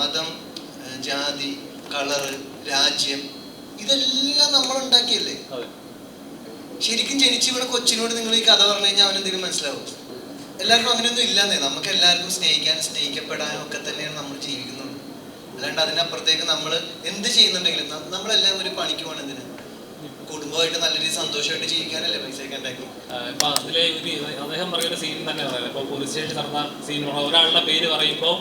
മതം ജാതി കളറ് രാജ്യം ഇതെല്ലാം നമ്മൾ ഉണ്ടാക്കിയല്ലേ ശരിക്കും ജനിച്ച് ഇവിടെ കൊച്ചിനോട് നിങ്ങൾ ഈ കഥ പറഞ്ഞു കഴിഞ്ഞാൽ അവനെന്തെങ്കിലും മനസ്സിലാവും. എല്ലാവർക്കും അങ്ങനെയൊന്നും ഇല്ലാന്നേ. നമുക്ക് എല്ലാവർക്കും സ്നേഹിക്കാനും സ്നേഹിക്കപ്പെടാനും ഒക്കെ തന്നെയാണ് നമ്മൾ ജീവിക്കുന്നുള്ളൂ അല്ലാണ്ട് അതിനപ്പുറത്തേക്ക് നമ്മൾ എന്ത് ചെയ്യുന്നുണ്ടെങ്കിലും നമ്മളെല്ലാം ഒരു പണിക്ക് പോകണം എന്തിനാ? കുടുംബമായിട്ട് നല്ല രീതിയിൽ സന്തോഷമായിട്ട് ജീവിക്കാനല്ലേ പൈസ ഒക്കെ ഉണ്ടാക്കി ഇപ്പൊ അതിലെ അദ്ദേഹം പറയുന്ന സീൻ തന്നെ പറയുന്നത് ഇപ്പൊ പോലീസ് സ്റ്റേഷൻ നടന്ന സീൻ ഒരാളുടെ പേര് പറയുമ്പോൾ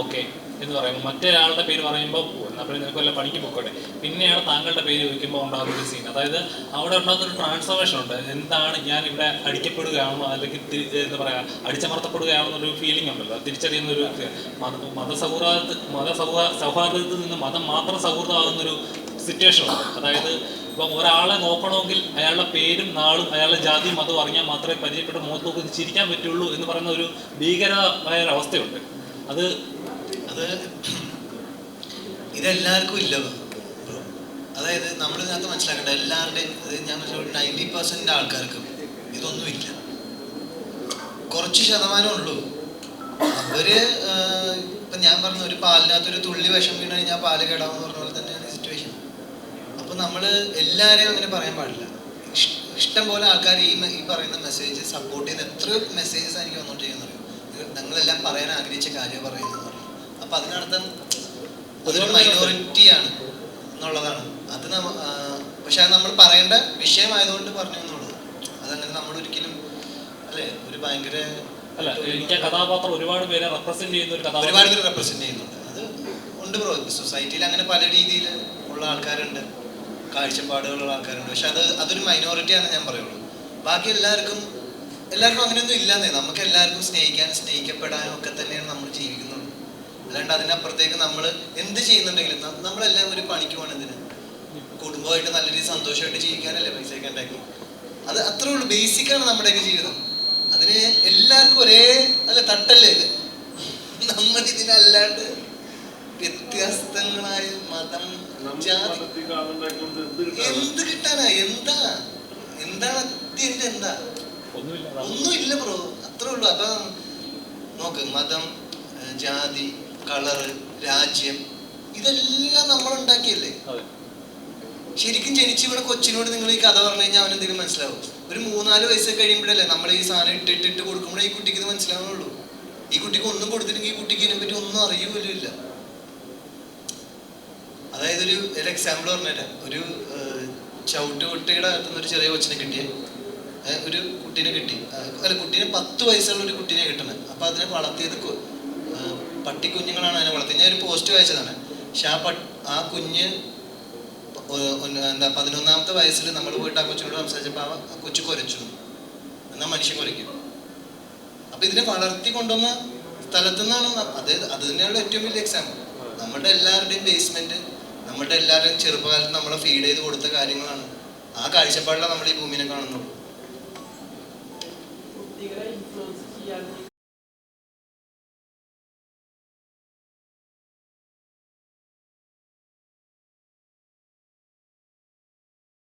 ഓക്കെ എന്ന് പറയുമ്പോൾ മറ്റൊരാളുടെ പേര് പറയുമ്പോൾ നിനക്ക് വല്ല പണിക്ക് പോക്കട്ടെ. പിന്നെയാണ് താങ്കളുടെ പേര് ചോദിക്കുമ്പോൾ ഉണ്ടാകുന്ന ഒരു സീൻ അതായത് അവിടെ ഉണ്ടാകുന്ന ഒരു ട്രാൻസ്ഫോർമേഷൻ ഉണ്ട്. എന്താണ് ഞാൻ ഇവിടെ അടിക്കപ്പെടുകയാണോ അല്ലെങ്കിൽ എന്താ പറയുക അടിച്ചമർത്തപ്പെടുകയാണെന്നൊരു ഫീലിംഗ് ഉണ്ടല്ലോ. തിരിച്ചറിയുന്ന ഒരു മത മതസൗഹാർദ്ദ മതസൗഹാ സൗഹാർദ്ദത്തിൽ നിന്ന് മതം മാത്രം സൗഹൃദമാകുന്ന ഒരു സിറ്റുവേഷൻ ഉണ്ട്. അതായത് ഇപ്പം ഒരാളെ നോക്കണമെങ്കിൽ അയാളുടെ പേരും നാളും അയാളുടെ ജാതി മതവും അറിഞ്ഞാൽ മാത്രമേ പരിചയപ്പെട്ട മുഖത്ത് നോക്കി ചിരിക്കാൻ പറ്റുള്ളൂ എന്ന് പറയുന്ന ഒരു ഭീകരമായ ഒരു അവസ്ഥയുണ്ട്. അത് അത് ഇതെല്ലാവർക്കും ഇല്ല അതായത് നമ്മൾ ഇതിനകത്ത് മനസ്സിലാക്കേണ്ട എല്ലാവരുടെയും ഞാൻ നയന്റി പെർസെന്റ് ആൾക്കാർക്കും ഇതൊന്നുമില്ല കുറച്ച് ശതമാനം ഉള്ളൂ. അവർ ഇപ്പൊ ഞാൻ പറഞ്ഞ ഒരു പാലിനകത്ത് ഒരു തുള്ളി വിഷം വീണ് കഴിഞ്ഞാൽ പാൽ കേടാവെന്ന് പറഞ്ഞ പോലെ തന്നെയാണ് സിറ്റുവേഷൻ അപ്പൊ നമ്മൾ എല്ലാരെയും അങ്ങനെ പറയാൻ പാടില്ല. ഇഷ്ടം പോലെ ആൾക്കാർ ഈ ഈ പറയുന്ന മെസ്സേജ് സപ്പോർട്ട് ചെയ്യുന്ന എത്ര മെസ്സേജസ് എനിക്ക് വന്നുകൊണ്ടിരിക്കുന്നത് നിങ്ങളെല്ലാം പറയാൻ ആഗ്രഹിച്ച കാര്യം പറയുന്നത് അപ്പൊ അതിനർത്ഥം അതൊരു മൈനോറിറ്റിയാണ് എന്നുള്ളതാണ്. അത് നമ്മ പക്ഷെ അത് നമ്മൾ പറയേണ്ട വിഷയമായതുകൊണ്ട് പറഞ്ഞു എന്നുള്ളത്. അതങ്ങനെ നമ്മൾ ഒരിക്കലും അല്ലേ ഒരു ഭയങ്കര അല്ല എനിക്ക് കഥാപാത്രം ഒരുപാട് പേരെ റെപ്രസെന്റ് ചെയ്യുന്ന ഒരു ഒരുപാട് കഥാപാത്രം പേര് റെപ്രസെന്റ് ചെയ്യുന്നുണ്ട്. അത് ഉണ്ട് ബ്രോ സൊസൈറ്റിയിൽ അങ്ങനെ പല രീതിയിൽ ഉള്ള ആൾക്കാരുണ്ട്. കാഴ്ചപ്പാടുകളുള്ള ആൾക്കാരുണ്ട്. പക്ഷെ അത് അതൊരു മൈനോറിറ്റി ആണെന്ന് ഞാൻ പറയുള്ളൂ. ബാക്കി എല്ലാവർക്കും എല്ലാവർക്കും അങ്ങനെയൊന്നും ഇല്ലാന്നേ. നമുക്ക് എല്ലാവർക്കും സ്നേഹിക്കാനും സ്നേഹിക്കപ്പെടാനും ഒക്കെ തന്നെയാണ് നമ്മൾ ജീവിക്കുന്നുള്ളൂ അല്ലാണ്ട് അതിനപ്പുറത്തേക്ക് നമ്മൾ എന്ത് ചെയ്യുന്നുണ്ടെങ്കിലും നമ്മളെല്ലാം ഒരു പണിക്ക് പോകണം എന്തിന്? കുടുംബമായിട്ട് നല്ല രീതിയിൽ സന്തോഷമായിട്ട് ജീവിക്കാനല്ലേ പൈസ ഒക്കെ ഉണ്ടാക്കി. അത് അത്രേ ഉള്ളൂ. ബേസിക്കാണ് നമ്മുടെയൊക്കെ ജീവിതം. അതിന് എല്ലാവർക്കും ഒരേ അല്ല തട്ടല്ലേ ഇത്? നമ്മൾ ഇതിനല്ലാണ്ട് വ്യത്യസ്തങ്ങളായ മതം ജാതി എന്ത് കിട്ടാനാ? എന്താ എന്താണ് അത്യന്റെ എന്താ. ഒന്നുമില്ല. ബ്രോ. അത്രേ ഉള്ളൂ. അപ്പൊ നോക്ക് മതം ജാതി കളറ് രാജ്യം ഇതെല്ലാം നമ്മൾ ഉണ്ടാക്കിയല്ലേ? ശരിക്കും ജനിച്ച് ഇവിടെ കൊച്ചിനോട് നിങ്ങൾ ഈ കഥ പറഞ്ഞു കഴിഞ്ഞാൽ അവനെന്തെങ്കിലും മനസ്സിലാവും. ഒരു മൂന്നാൽ വയസ്സ് കഴിയുമ്പോഴല്ലേ നമ്മൾ ഈ സാധനം ഇട്ടിട്ട് ഇട്ട് കൊടുക്കുമ്പോഴേ ഈ കുട്ടിക്ക് ഇത് മനസ്സിലാവുന്നുള്ളൂ ഈ കുട്ടിക്ക് ഒന്നും കൊടുത്തില്ലെങ്കിൽ ഈ കുട്ടിക്ക് ഇതിനെ പറ്റി ഒന്നും അറിയുമല്ലോ ഇല്ല. അതായത് ഒരു ഒരു എക്സാമ്പിൾ പറഞ്ഞുതരാം. ഒരു ചവിട്ടുകുട്ടിയുടെ അകത്തുനിന്ന് ഒരു ചെറിയ കൊച്ചിനെ കിട്ടിയ. ഒരു കുട്ടീനെ കിട്ടി. അല്ല കുട്ടീനെ പത്ത് വയസ്സുള്ള ഒരു കുട്ടീനെ കിട്ടണം അപ്പൊ അതിനെ വളർത്തിയത് പട്ടിക്കുഞ്ഞുങ്ങളാണ് അതിനെ വളർത്തിയത്. ഞാൻ ഒരു പോസ്റ്റ് വായിച്ചതാണ്. പക്ഷെ ആ പട്ട് ആ കുഞ്ഞ് എന്താ പതിനൊന്നാമത്തെ വയസ്സിൽ നമ്മൾ പോയിട്ട് ആ കൊച്ചിനോട് സംസാരിച്ചപ്പോൾ ആ കൊച്ചു കുരച്ചു. എന്നാൽ മനുഷ്യൻ കുരയ്ക്കും. അപ്പൊ ഇതിനെ വളർത്തി കൊണ്ടുവന്ന സ്ഥലത്തു നിന്നാണ് അത് അത് തന്നെയുള്ള ഏറ്റവും വലിയ എക്സാമ്പിൾ നമ്മുടെ എല്ലാവരുടെയും ബേസ്മെന്റ് നമ്മുടെ എല്ലാവരുടെയും ചെറുപ്പകാലത്ത് നമ്മളെ ഫീഡ് ചെയ്ത് കൊടുത്ത കാര്യങ്ങളാണ്. ആ കാഴ്ചപ്പാടിലാണ് നമ്മൾ ഈ ഭൂമിനെ കാണുന്നുള്ളൂ